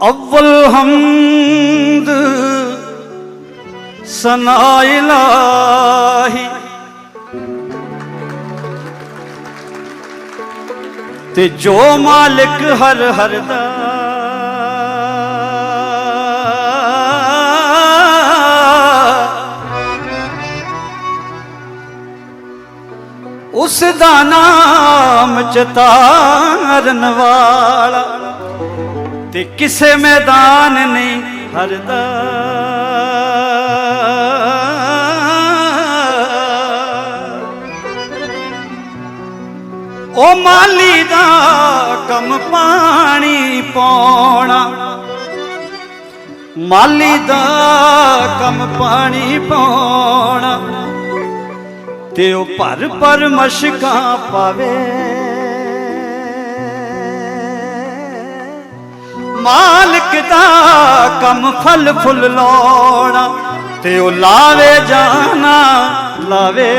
ਅਵਲ ਹਮਦ ਸਨਾ ਇਲਾਹੀ ਤੇ ਜੋ ਮਾਲਿਕ ਹਰ ਹਰ ਦਾ ਉਸ ਦਾ ਨਾਮ ਚਤਾਰਨ ਵਾਲਾ ਤੇ ਕਿਸੇ ਮੈਦਾਨ ਨਹੀਂ ਹਰਦਾ ਉਹ ਮਾਲੀ ਦਾ ਕੰਮ ਪਾਣੀ ਪਾਉਣਾ, ਮਾਲੀ ਦਾ ਕੰਮ ਪਾਣੀ ਪਾਉਣਾ, ਤੇ ਉਹ ਭਰ ਭਰ ਮਸ਼ਕਾਂ ਪਾਵੇ। ਮਾਲਕ ਦਾ ਕੰਮ ਫਲ ਫੁੱਲ ਲਾਉਣਾ ਤੇ ਉਹ ਲਾਵੇ ਜਾਣਾ ਲਾਵੇ